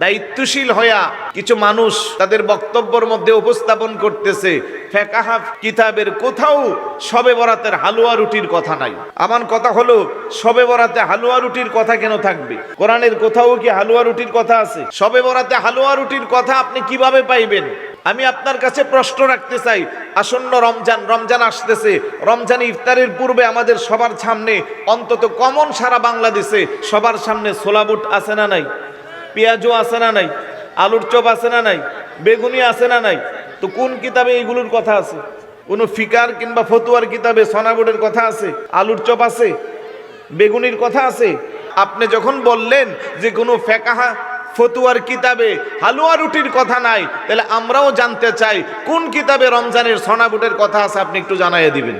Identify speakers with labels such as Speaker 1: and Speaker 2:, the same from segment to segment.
Speaker 1: দায়িত্বশীল হইয়া কিছু মানুষ তাদের বক্তব্যের মধ্যে উপস্থাপন করতেছে। ফেকাহাফ কিতাবের কোথাও সবে বরাতের হালুয়া রুটির কথা নাই। আমার কথা হলো সবে বরাতে হালুয়া রুটির কথা কেন থাকবে? কোরআনের কোথাও কি হালুয়া রুটির কথা আছে? সবে বরাতে হালুয়া রুটির কথা আপনি কীভাবে পাইবেন? আমি আপনার কাছে প্রশ্ন রাখতে চাই। আসন্ন রমজান রমজান আসতেছে। রমজান ইফতারের পূর্বে আমাদের সবার সামনে অন্তত কমন সারা বাংলাদেশে সবার সামনে সোলাবুট আছে না নাই? পেঁয়াজও আছে না নাই? আলুর চপ আছে না নাই? বেগুনি আছে না নাই? তো কোন কিতাবে এইগুলোর কথা আছে? কোন ফিকার কিংবা ফতুয়ার কিতাবে সনাবোর্ডের কথা আছে? আলুর চপ আছে? বেগুনির কথা আছে? আপনি যখন বললেন যে কোনো ফেকাহা, ফতুয়ার কিতাবে হালুয়া রুটির কথা নাই, তাহলে আমরাও জানতে চাই কোন কিতাবে রমজানের সনাবুটের কথা আছে, আপনি একটু জানাইয়া দিবেন।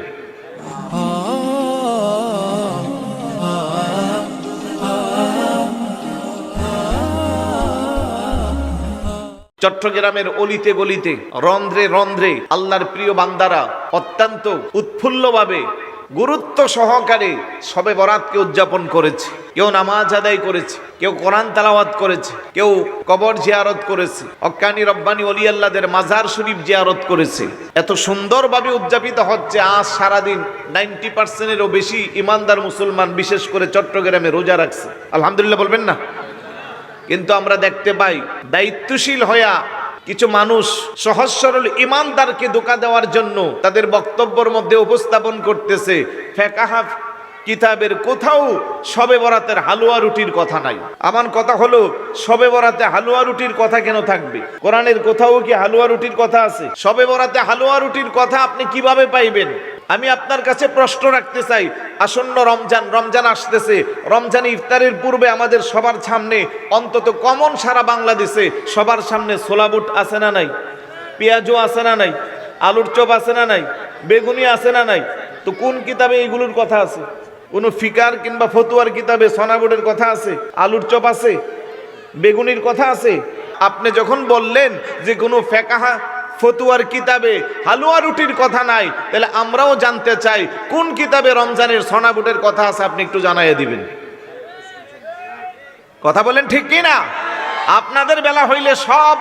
Speaker 1: চট্টগ্রামের অলিতে গলিতে, রন্ধ্রে রন্ধ্রে আল্লাহর প্রিয় বান্দারা অত্যন্ত উৎফুল্লভাবে গুরুত্ব সহকারে সবে বরাতকে উদযাপন করেছে। কেউ নামাজ আদায় করেছে, কেউ কোরআন তালাওয়াত করেছে, কেউ কবর জিয়ারত করেছে অক্কানি রব্বানি অলি আল্লাদের মাজার শরীফ জিয়ারত করেছে। এত সুন্দরভাবে উদযাপিত হচ্ছে আজ সারাদিন নাইনটি পার্সেন্টেরও বেশি ইমানদার মুসলমান বিশেষ করে চট্টগ্রামে রোজা রাখছে। আলহামদুলিল্লাহ বলবেন না? কিন্তু আমরা দেখতে পাই, দায়িত্বশীল হইয়া কিছু মানুষ সহজ সরল ইমানদারকে ধোকা দেওয়ার জন্য তাদের বক্তব্যের মধ্যে উপস্থাপন করতেছে ফেকাহাফ কিতাবের কোথাও সবে বরাতের হালুয়া রুটির কথা নাই। আমার কথা হলো সবে বরাতে হালুয়া রুটির কথা কেন থাকবে? কোরআনের কোথাও কি হালুয়া রুটির কথা আছে? সবে বরাতে হালুয়া রুটির কথা আপনি কীভাবে পাইবেন? আমি আপনার কাছে প্রশ্ন রাখতে চাই। আসন্ন রমজান রমজান আসতেছে। রমজান ইফতারের পূর্বে আমাদের সবার সামনে অন্তত কমন সারা বাংলাদেশে সবার সামনে সোলাবুট আছে না নাই? পেঁয়াজও আছে না নাই? আলুর চপ আছে না নাই? বেগুনি আছে না নাই? তো কোন কিতাবে এইগুলোর কথা আছে? কোনো ফিকার কিংবা ফতুয়ার কিতাবে সনাবোর্ডের কথা আছে? আলুর চপ আছে? বেগুনির কথা আছে? আপনি যখন বললেন যে কোনো ফেকাহা ফতুয়ার কিতাবে হালুয়া রুটির কথা নাই। তাহলে আমরাও জানতে চাই, কোন কিতাবে রমজানের সনাবুটের কথা আছে আপনি একটু জানাইয়া দিবেন। কথা বলেন ঠিক কি না? আপনাদের বেলা হইলে সব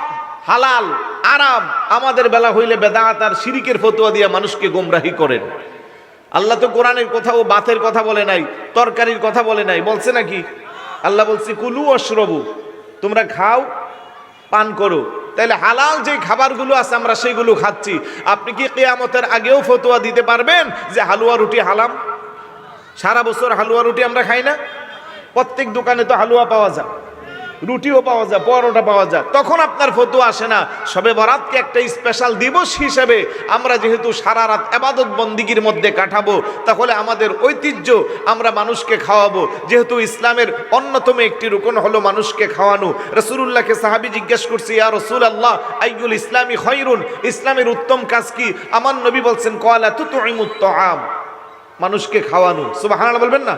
Speaker 1: হালাল, আরাম, আমাদের বেলা হইলে বেদাত আর শিরিকের ফতুয়া দিয়ে মানুষকে গোমরাহি করেন। আল্লাহ তো কোরআনের কোথাও বাতের কথা বলে নাই, তরকারির কথা বলে নাই, বলছে নাকি? আল্লাহ বলছে, কুলু অশ্রবু, তোমরা খাও, পান করো। তাহলে হালাল যে খাবারগুলো আছে আমরা সেগুলো খাচ্ছি। আপনি কি কেয়ামতের আগেও ফতোয়া দিতে পারবেন যে হালুয়া রুটি হালাম? সারা বছর হালুয়া রুটি আমরা খাই না? প্রত্যেক দোকানে তো হালুয়া পাওয়া যায়। রুটিও পাওয়া যায়, পরোটা পাওয়া যায়। তখন আপনার ফতুয়া আসে না। সবে বরাতকে একটা স্পেশাল দিবস হিসেবে আমরা যেহেতু সারা রাত আবাদত বন্দিগির মধ্যে কাটাবো, তাহলে আমাদের ঐতিহ্য আমরা মানুষকে খাওয়াবো। যেহেতু ইসলামের অন্যতম একটি রুকন হলো মানুষকে খাওয়ানো। রসুল্লাহকে সাহাবি জিজ্ঞেস করছি, ইয়া রসুল আল্লাহ আইগুল ইসলামী খৈরুন ইসলামের উত্তম কাজ কি? আমার নবী বলছেন কয়লা তু তো আম মানুষকে খাওয়ানো। সুবাহ বলবেন না?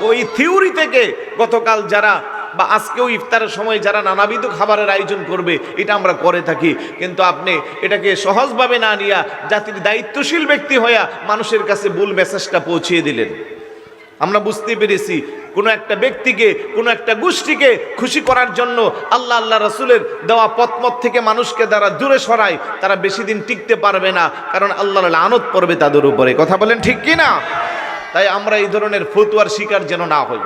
Speaker 1: ওই থিওরি থেকে গতকাল যারা বা আজকেও ইফতারের সময় যারা নানাবিধ খাবারের আয়োজন করবে, এটা আমরা করে থাকি। কিন্তু আপনি এটাকে সহজভাবে না নিয়া জাতির দায়িত্বশীল ব্যক্তি হইয়া মানুষের কাছে ভুল মেসেজটা পৌঁছিয়ে দিলেন। আমরা বুঝতে পেরেছি, কোনো একটা ব্যক্তিকে, কোনো একটা গোষ্ঠীকে খুশি করার জন্য আল্লাহ আল্লাহ রসুলের দেওয়া পথমত থেকে মানুষকে দ্বারা দূরে সরায়, তারা বেশি দিন টিকতে পারবে না, কারণ আল্লাহ আনত পড়বে তাদের উপরে। কথা বলেন ঠিক কি না তাই আমরা এই ধরনের ফতুয়ার শিকার যেন না হই।